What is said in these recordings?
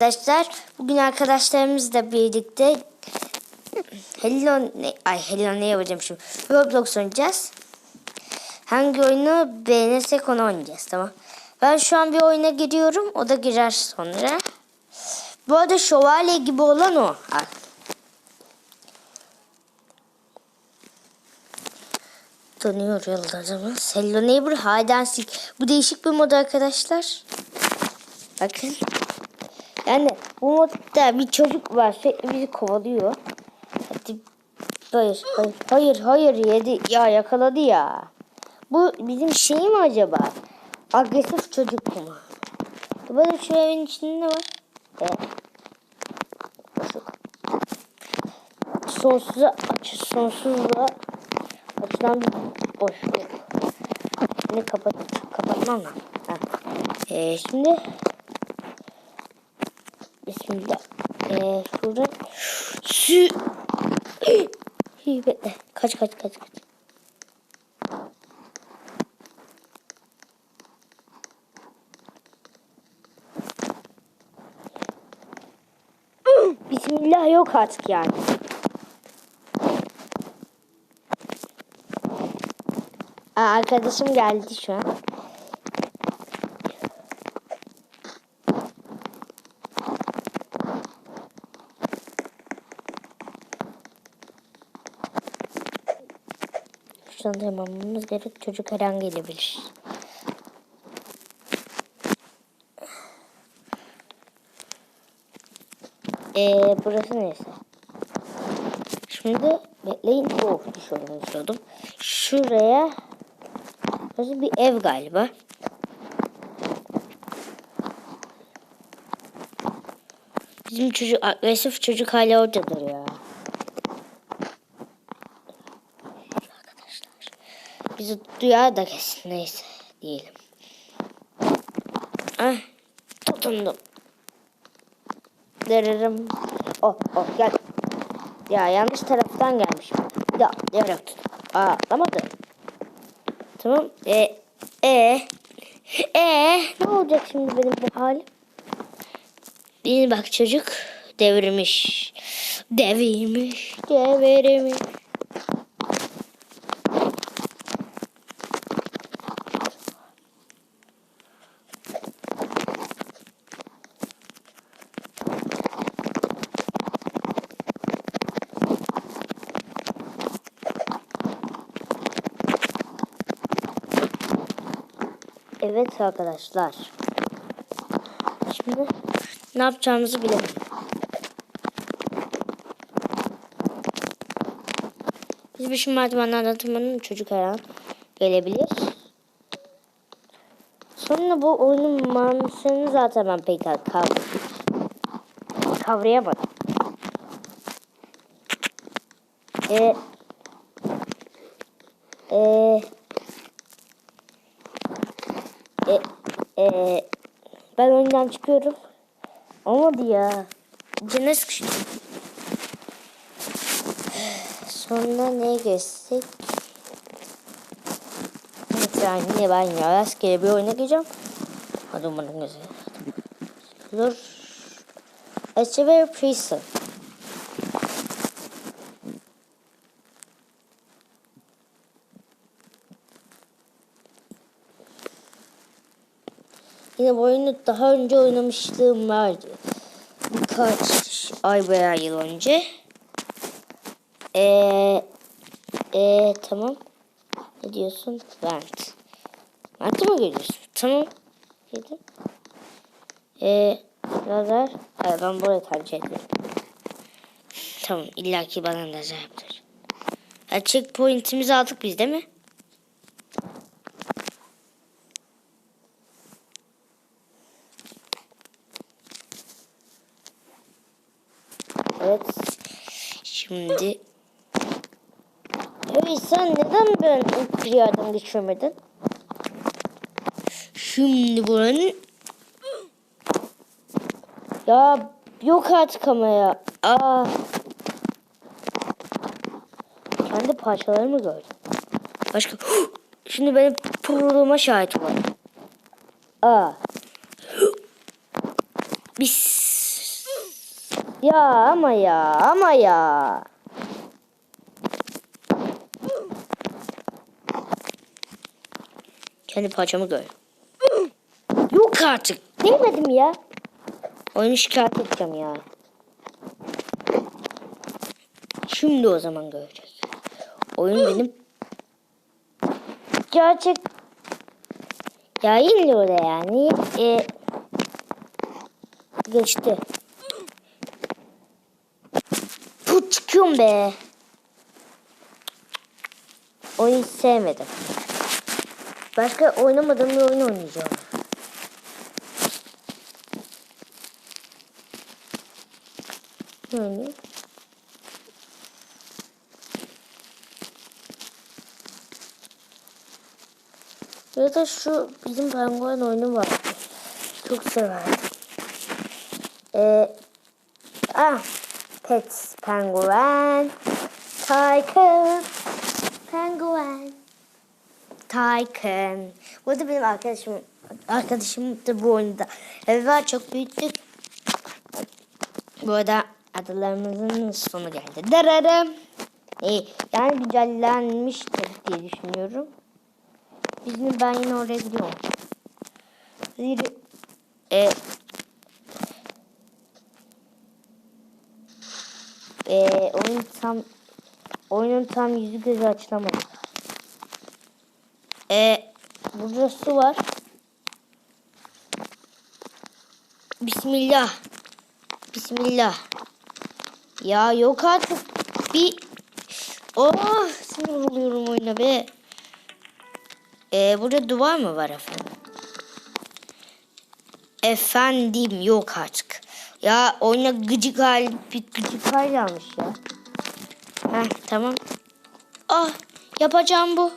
Arkadaşlar bugün arkadaşlarımızla birlikte Hello ne ay Hello ne yapacağım şimdi Roblox oynayacağız. Hangi oyunu beğenirsek onu oynayacağız tamam. Ben şu an bir oyuna giriyorum o da girer sonra. Bu arada şövalye gibi olan o. Al. Tanıyor yıldızımız. Hello Neighbor Hide and Seek. Bu değişik bir mod arkadaşlar. Bakın. Yani bu modda bir çocuk var sürekli bizi kovalıyor. Hadi. Hayır, hayır, hayır, hayır yedi. Ya yakaladı ya. Bu bizim şey mi acaba? Agresif çocuk mu? Bakayım şu evin içinde ne var? Evet. Sonsuza aç, sonsuzluğa açılan bir boşluk. Şimdi kapat, kapatmam lazım. Ee, şimdi Bismillah. Ee, İyi bekle. Kaç kaç kaç kaç. Bismillah yok artık yani. Aa, arkadaşım geldi şu an. Yapmamız gerek. Çocuk her an gelebilir. Ee, burası neyse. Şimdi bekleyin. Oh düşüyordum düşüyordum. Şuraya Burası bir ev galiba. Bizim çocuk agresif çocuk hala oradadır ya. Bizi duyar da kesin neyse diyelim. Ah tutundum. Dırırım. Oh oh gel. Ya yanlış taraftan gelmişim. Bir daha atlayarak tut. Aa atlamadı. Tamam. E e e ne olacak şimdi benim bu halim? Bir bak çocuk devirmiş. Devirmiş, devirmiş. Evet arkadaşlar. Şimdi ne yapacağımızı bilelim. Biz bir şu merdivenlerden tırmanın çocuk her an gelebilir. Sonra bu oyunun mantığını zaten ben pek kav kavrayamadım. E, e, e, ben oyundan çıkıyorum. Olmadı ya. Canı sıkıştı. Sonra neye geçsek? Evet yani ben ya rastgele bir oyuna gireceğim. Hadi umarım güzel. Dur. Açıver Prison. Bu oyunu daha önce oynamışlığım vardı. Birkaç ay veya yıl önce. Eee ee, tamam. Ne diyorsun? Vent. Vent'e mi geliyorsun? Tamam. Yedim. Eee lazer. Hayır ben burayı tercih ederim. Tamam illaki bana lazer yaptır. Ha, checkpoint'imizi aldık biz değil mi? Evet. Şimdi Hey sen neden ben bir yerden geçirmedin? Şimdi buranın Ya yok artık ama ya. Aa. Kendi parçalarımı gördüm. Başka Şimdi benim pırılığıma şahit var. Aa. Bis Ya ama ya ama ya. Kendi parçamı gör. Yok artık. Değmedim ya. Oyunu şikayet edeceğim ya. Şimdi o zaman görecek. Oyun benim gerçek ya illa orada yani e, geçti. Çıkıyorum be. Oyun sevmedim. Başka oynamadığım bir oyun oynayacağım. Oynayayım? Ya da şu bizim penguen oyunu var. Çok severdim. Ee, ah, Pets Penguin. Tycoon. Penguin. Tycoon. Bu da benim arkadaşım. Arkadaşım da bu oyunda. Var çok büyüttük. Bu arada adalarımızın sonu geldi. Dararım. Ee, yani güncellenmiştir diye düşünüyorum. Bizim ben yine oraya gidiyorum. Zira e, e, oyun tam oyunun tam yüzü gözü açılamadı. E, burada su var. Bismillah. Bismillah. Ya yok artık. Bir Oh sinir oluyorum oyuna be. Ee, burada duvar mı var efendim? Efendim yok artık. Ya oyuna gıcık hal, bir gıcık hal almış ya. Heh tamam. Ah yapacağım bu.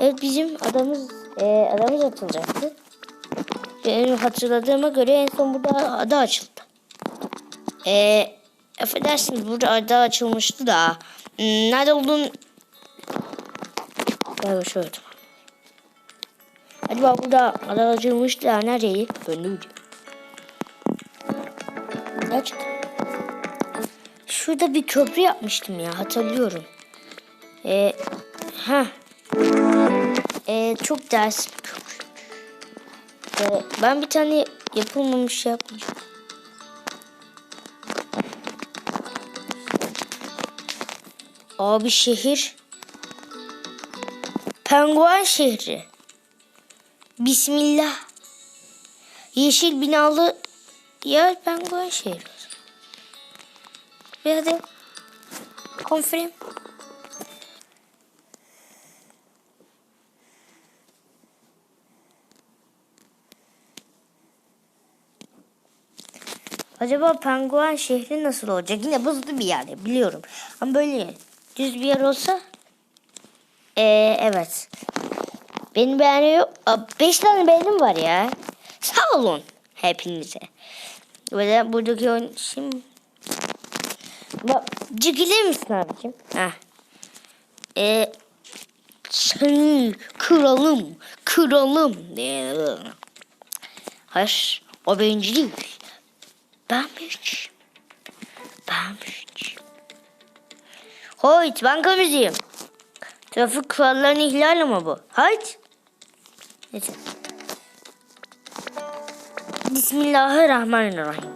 Evet bizim adamız e, adamız atılacaktı. Benim hatırladığıma göre en son burada ada açıldı. Eee affedersiniz burada ada açılmıştı da hmm, nerede olduğunu galiba şöyle. Acaba burada ada açılmıştı da nereyi? Bilmiyorum. Kaç? Şurada bir köprü yapmıştım ya hatırlıyorum. Ee, ha. Ee, çok ders bir köprü. Ee, ben bir tane yapılmamış şey. Abi şehir. Penguen şehri. Bismillah. Yeşil binalı yer penguen şehri. Ve hadi. Konferim. Acaba penguen şehri nasıl olacak? Yine buzlu bir yer biliyorum. Ama böyle düz bir yer olsa ee, evet. Benim beğeniyor. Beş tane beğenim var ya. Sağ olun hepinize. Böyle buradaki oyun şimdi Bak, Cigilir misin abicim? Heh. Ee, seni kralım. Ee, Hayır, o bencil değil. Ben büyücüyüm. Ben büyücüyüm. Hoyt, banka müziğim. Trafik kurallarını ihlal mi bu? Hayt. Bismillahirrahmanirrahim.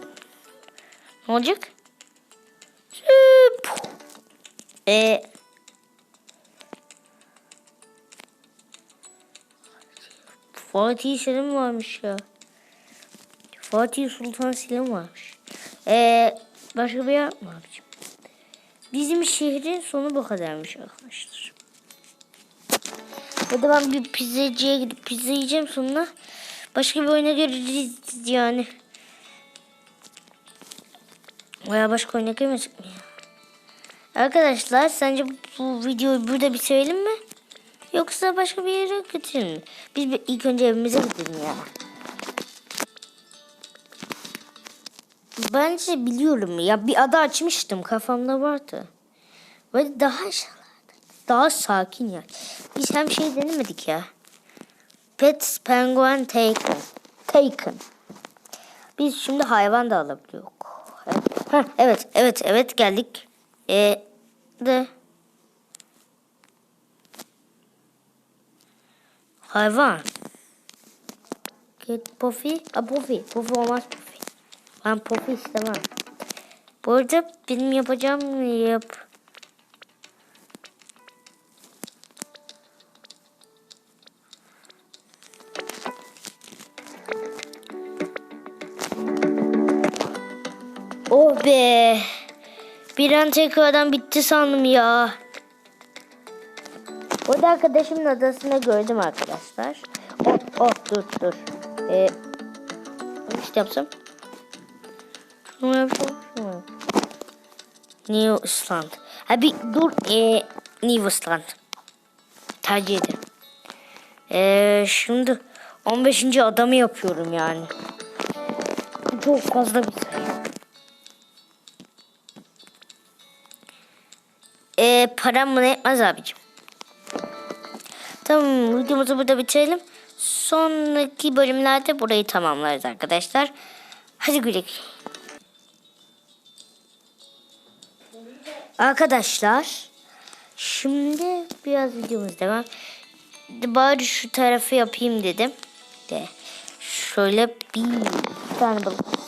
Ne olacak? Ee, Fatih Selim varmış ya. Fatih Sultan Selim varmış. Ee, başka bir yer mi abicim? Bizim şehrin sonu bu kadarmış arkadaşlar. Hadi ben bir pizzacıya gidip pizza yiyeceğim sonra. Başka bir oyuna göreceğiz yani. Veya başka oyuna girmedik mi ya? Arkadaşlar sence bu videoyu burada bitirelim mi? Yoksa başka bir yere götürelim mi? Biz ilk önce evimize gidelim ya. Bence biliyorum ya bir ada açmıştım kafamda vardı. Böyle daha aşağılarda. Daha sakin ya. Biz hem şey denemedik ya. Pets Penguin Take. taken. Biz şimdi hayvan da alabiliyoruz. Evet. Evet, evet, evet geldik. Ee, de hayvan. Get Puffy. A Puffy. Puffy olmaz Puffy. Ben Puffy istemem. Bu arada benim yapacağım yap. Be. Bir an tekrardan bitti sandım ya. Orada arkadaşımın adasında gördüm arkadaşlar. Oh, oh dur dur. Ee, işte yapsam. Şunu yapsam. Şunu. New Island. Ha bir dur. Ee, New Island. Tercih ederim. Ee, şimdi 15. adamı yapıyorum yani. Çok fazla bir Ee, param buna yetmez abicim. Tamam videomuzu burada bitirelim. Sonraki bölümlerde burayı tamamlarız arkadaşlar. Hadi güle güle. Arkadaşlar şimdi biraz videomuz devam. Bari şu tarafı yapayım dedim. De şöyle bir tane balık.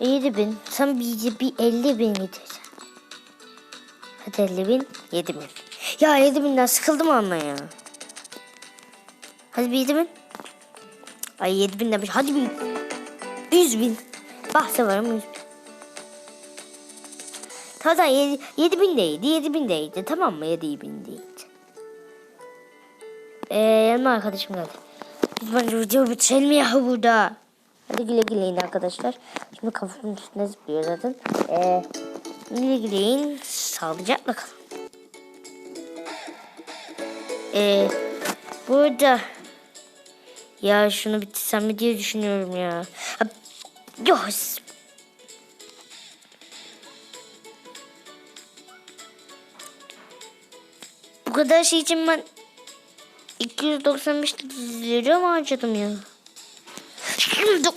Yedi bin. Sen bir, bir elli bin gideceksin. Hadi elli bin. Yedi bin. Ya yedi binden sıkıldım ama ya. Hadi bir yedi bin. Ay yedi bin demiş. Hadi bir yüz bin. Bahse varım yüz bin. Tamam yedi, yedi bin deydi. Yedi bin deydi. Tamam mı? Yedi bin deydi. Ee, yanıma arkadaşım geldi. Biz bence video bitirelim ya burada. Hadi güle güleyin arkadaşlar. Şimdi kafamın üstüne zıplıyor zaten. Ee, güle güleyin. Sağlıcakla kalın. Ee, burada ya şunu bitirsem mi diye düşünüyorum ya. Yok. Bu kadar şey için ben 295 lira harcadım ya? Şimdi